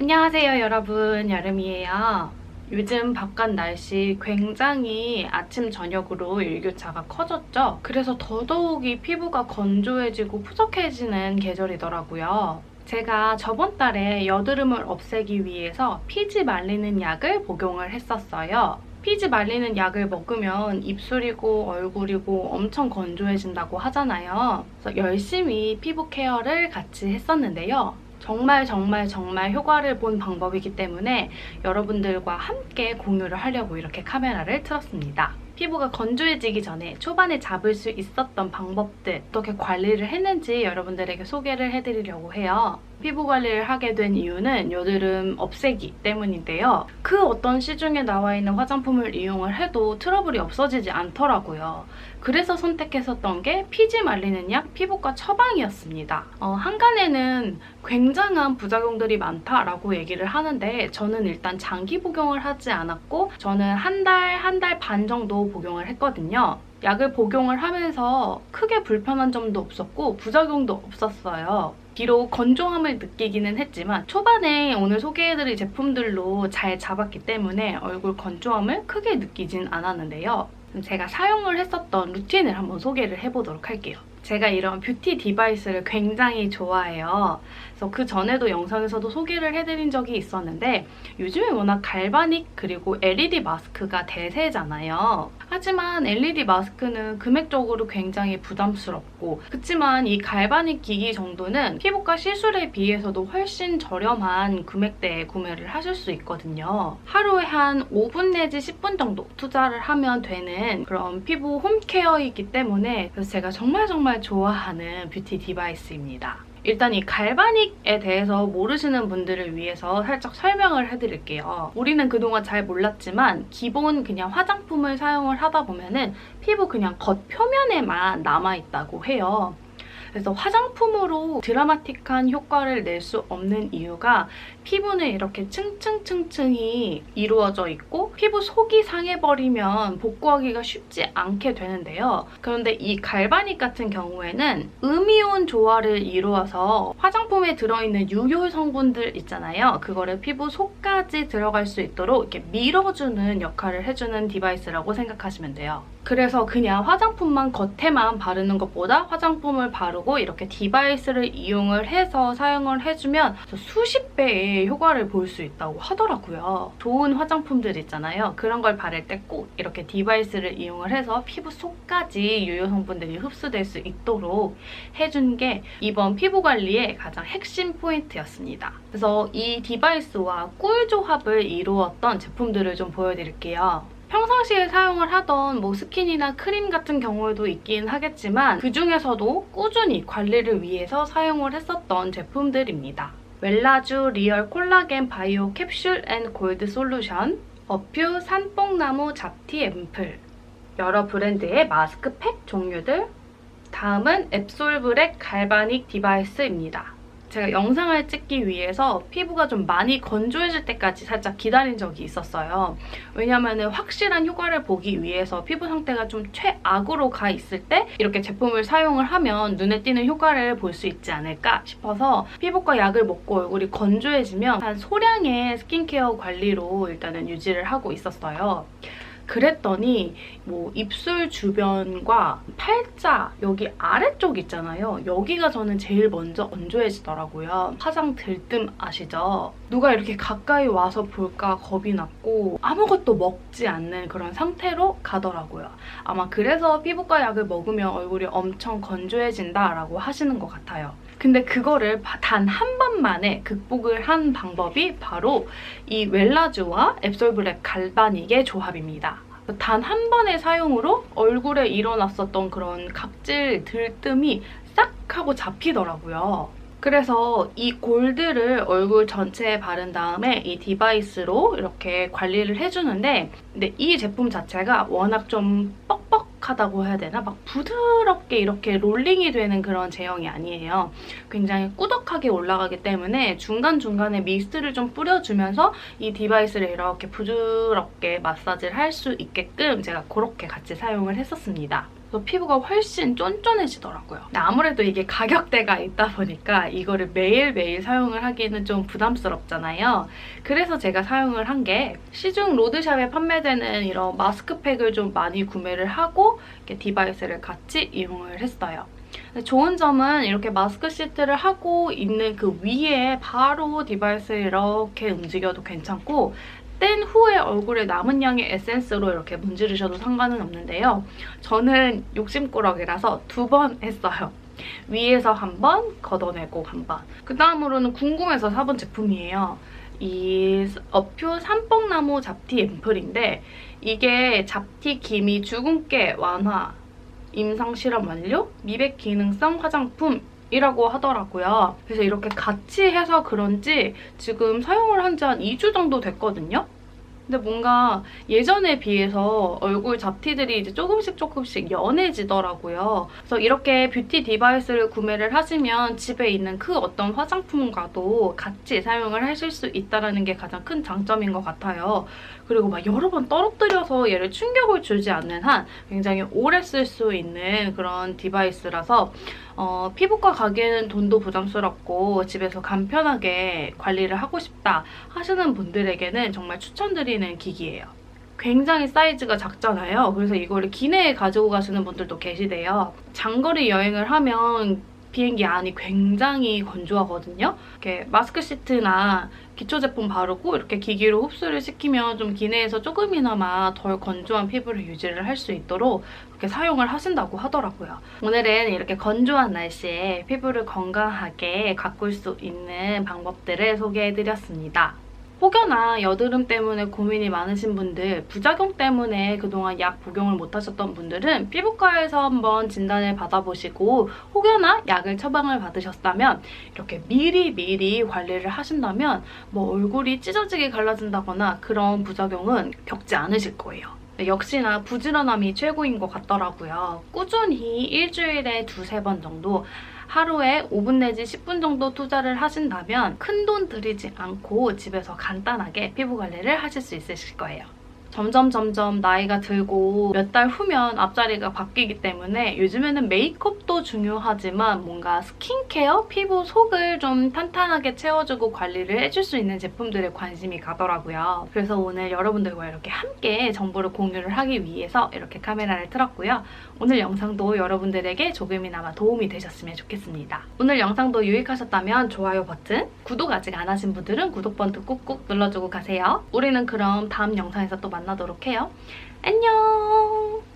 안녕하세요 여러분. 여름이에요. 요즘 바깥 날씨 굉장히 아침 저녁으로 일교차가 커졌죠? 그래서 더더욱이 피부가 건조해지고 푸석해지는 계절이더라고요. 제가 저번 달에 여드름을 없애기 위해서 피지 말리는 약을 복용을 했었어요. 피지 말리는 약을 먹으면 입술이고 얼굴이고 엄청 건조해진다고 하잖아요. 그래서 열심히 피부 케어를 같이 했었는데요. 정말 정말 정말 효과를 본 방법이기 때문에 여러분들과 함께 공유를 하려고 이렇게 카메라를 틀었습니다. 피부가 건조해지기 전에 초반에 잡을 수 있었던 방법들 어떻게 관리를 했는지 여러분들에게 소개를 해드리려고 해요. 피부 관리를 하게 된 이유는 여드름 없애기 때문인데요. 그 어떤 시중에 나와 있는 화장품을 이용을 해도 트러블이 없어지지 않더라고요. 그래서 선택했었던 게 피지 말리는 약 피부과 처방이었습니다. 어, 한간에는 굉장한 부작용들이 많다라고 얘기를 하는데 저는 일단 장기 복용을 하지 않았고 저는 한 달, 한 달 반 정도 복용을 했거든요. 약을 복용을 하면서 크게 불편한 점도 없었고 부작용도 없었어요. 비록 건조함을 느끼기는 했지만 초반에 오늘 소개해드릴 제품들로 잘 잡았기 때문에 얼굴 건조함을 크게 느끼진 않았는데요. 제가 사용을 했었던 루틴을 한번 소개를 해보도록 할게요. 제가 이런 뷰티 디바이스를 굉장히 좋아해요. 그래서 그 전에도 영상에서도 소개를 해드린 적이 있었는데 요즘에 워낙 갈바닉 그리고 LED 마스크가 대세잖아요. 하지만 LED 마스크는 금액적으로 굉장히 부담스럽고 그렇지만 이 갈바닉 기기 정도는 피부과 시술에 비해서도 훨씬 저렴한 금액대에 구매를 하실 수 있거든요. 하루에 한 5분 내지 10분 정도 투자를 하면 되는 그런 피부 홈케어이기 때문에 그래서 제가 정말 정말 좋아하는 뷰티 디바이스입니다. 일단 이 갈바닉에 대해서 모르시는 분들을 위해서 살짝 설명을 해드릴게요. 우리는 그동안 잘 몰랐지만 기본 그냥 화장품을 사용을 하다 보면은 피부 그냥 겉 표면에만 남아있다고 해요. 그래서 화장품으로 드라마틱한 효과를 낼 수 없는 이유가 피부는 이렇게 층층층층이 이루어져 있고 피부 속이 상해버리면 복구하기가 쉽지 않게 되는데요. 그런데 이 갈바닉 같은 경우에는 음이온 조화를 이루어서 화장품에 들어있는 유효 성분들 있잖아요. 그거를 피부 속까지 들어갈 수 있도록 이렇게 밀어주는 역할을 해주는 디바이스라고 생각하시면 돼요. 그래서 그냥 화장품만 겉에만 바르는 것보다 화장품을 바르고 이렇게 디바이스를 이용을 해서 사용을 해주면 수십 배의 효과를 볼 수 있다고 하더라고요. 좋은 화장품들 있잖아요. 그런 걸 바를 때 꼭 이렇게 디바이스를 이용을 해서 피부 속까지 유효 성분들이 흡수될 수 있도록 해준 게 이번 피부 관리의 가장 핵심 포인트였습니다. 그래서 이 디바이스와 꿀 조합을 이루었던 제품들을 좀 보여드릴게요. 평상시에 사용을 하던 뭐 스킨이나 크림 같은 경우에도 있긴 하겠지만 그중에서도 꾸준히 관리를 위해서 사용을 했었던 제품들입니다. 웰라주 리얼 콜라겐 바이오 캡슐 앤 골드 솔루션 어퓨 산뽕나무 잡티 앰플 여러 브랜드의 마스크팩 종류들 다음은 앱솔브렉 갈바닉 디바이스입니다. 제가 영상을 찍기 위해서 피부가 좀 많이 건조해질 때까지 살짝 기다린 적이 있었어요. 왜냐면 확실한 효과를 보기 위해서 피부 상태가 좀 최악으로 가 있을 때 이렇게 제품을 사용을 하면 눈에 띄는 효과를 볼 수 있지 않을까 싶어서 피부과 약을 먹고 얼굴이 건조해지면 한 소량의 스킨케어 관리로 일단은 유지를 하고 있었어요. 그랬더니 뭐 입술 주변과 팔자 여기 아래쪽 있잖아요. 여기가 저는 제일 먼저 건조해지더라고요. 화장 들뜸 아시죠? 누가 이렇게 가까이 와서 볼까 겁이 났고 아무것도 먹지 않는 그런 상태로 가더라고요. 아마 그래서 피부과 약을 먹으면 얼굴이 엄청 건조해진다라고 하시는 것 같아요. 근데 그거를 단 한 번만에 극복을 한 방법이 바로 이 웰라주와 앱솔블랙 갈바닉의 조합입니다. 단 한 번의 사용으로 얼굴에 일어났었던 그런 각질 들뜸이 싹 하고 잡히더라고요. 그래서 이 골드를 얼굴 전체에 바른 다음에 이 디바이스로 이렇게 관리를 해주는데 근데 이 제품 자체가 워낙 좀 뻑뻑 하다고 해야 되나? 막 부드럽게 이렇게 롤링이 되는 그런 제형이 아니에요. 굉장히 꾸덕하게 올라가기 때문에 중간중간에 미스트를 좀 뿌려주면서 이 디바이스를 이렇게 부드럽게 마사지를 할 수 있게끔 제가 그렇게 같이 사용을 했었습니다. 그래서 피부가 훨씬 쫀쫀해지더라고요. 근데 아무래도 이게 가격대가 있다 보니까 이거를 매일매일 사용을 하기는 좀 부담스럽잖아요. 그래서 제가 사용을 한 게 시중 로드샵에 판매되는 이런 마스크팩을 좀 많이 구매를 하고 디바이스를 같이 이용을 했어요. 좋은 점은 이렇게 마스크 시트를 하고 있는 그 위에 바로 디바이스를 이렇게 움직여도 괜찮고 뗀 후에 얼굴에 남은 양의 에센스로 이렇게 문지르셔도 상관은 없는데요. 저는 욕심꾸러기라서 두 번 했어요. 위에서 한 번, 걷어내고 한 번. 그 다음으로는 궁금해서 사본 제품이에요. 이 어표 삼뽕나무 잡티 앰플인데 이게 잡티 기미 주근깨 완화 임상 실험 완료 미백 기능성 화장품 이라고 하더라고요. 그래서 이렇게 같이 해서 그런지 지금 사용을 한지한 2주 정도 됐거든요. 근데 뭔가 예전에 비해서 얼굴 잡티들이 이제 조금씩 조금씩 연해지더라고요. 그래서 이렇게 뷰티 디바이스를 구매를 하시면 집에 있는 그 어떤 화장품과도 같이 사용을 하실 수 있다는 게 가장 큰 장점인 것 같아요. 그리고 막 여러 번 떨어뜨려서 얘를 충격을 주지 않는 한 굉장히 오래 쓸 수 있는 그런 디바이스라서 어, 피부과 가기에는 돈도 부담스럽고 집에서 간편하게 관리를 하고 싶다 하시는 분들에게는 정말 추천드리는 기기예요. 굉장히 사이즈가 작잖아요. 그래서 이거를 기내에 가지고 가시는 분들도 계시대요. 장거리 여행을 하면 비행기 안이 굉장히 건조하거든요. 이렇게 마스크 시트나 기초 제품 바르고 이렇게 기기로 흡수를 시키면 좀 기내에서 조금이나마 덜 건조한 피부를 유지를 할 수 있도록 그렇게 사용을 하신다고 하더라고요. 오늘은 이렇게 건조한 날씨에 피부를 건강하게 가꿀 수 있는 방법들을 소개해드렸습니다. 혹여나 여드름 때문에 고민이 많으신 분들, 부작용 때문에 그동안 약 복용을 못하셨던 분들은 피부과에서 한번 진단을 받아보시고 혹여나 약을 처방을 받으셨다면 이렇게 미리미리 관리를 하신다면 뭐 얼굴이 찢어지게 갈라진다거나 그런 부작용은 겪지 않으실 거예요. 역시나 부지런함이 최고인 것 같더라고요. 꾸준히 일주일에 두세 번 정도 하루에 5분 내지 10분 정도 투자를 하신다면 큰 돈 들이지 않고 집에서 간단하게 피부 관리를 하실 수 있으실 거예요. 점점 점점 나이가 들고 몇 달 후면 앞자리가 바뀌기 때문에 요즘에는 메이크업 도 중요하지만 뭔가 스킨케어, 피부 속을 좀 탄탄하게 채워주고 관리를 해줄 수 있는 제품들에 관심이 가더라고요. 그래서 오늘 여러분들과 이렇게 함께 정보를 공유를 하기 위해서 이렇게 카메라를 틀었고요. 오늘 영상도 여러분들에게 조금이나마 도움이 되셨으면 좋겠습니다. 오늘 영상도 유익하셨다면 좋아요 버튼, 구독 아직 안 하신 분들은 구독 버튼 꾹꾹 눌러주고 가세요. 우리는 그럼 다음 영상에서 또 만나도록 해요. 안녕!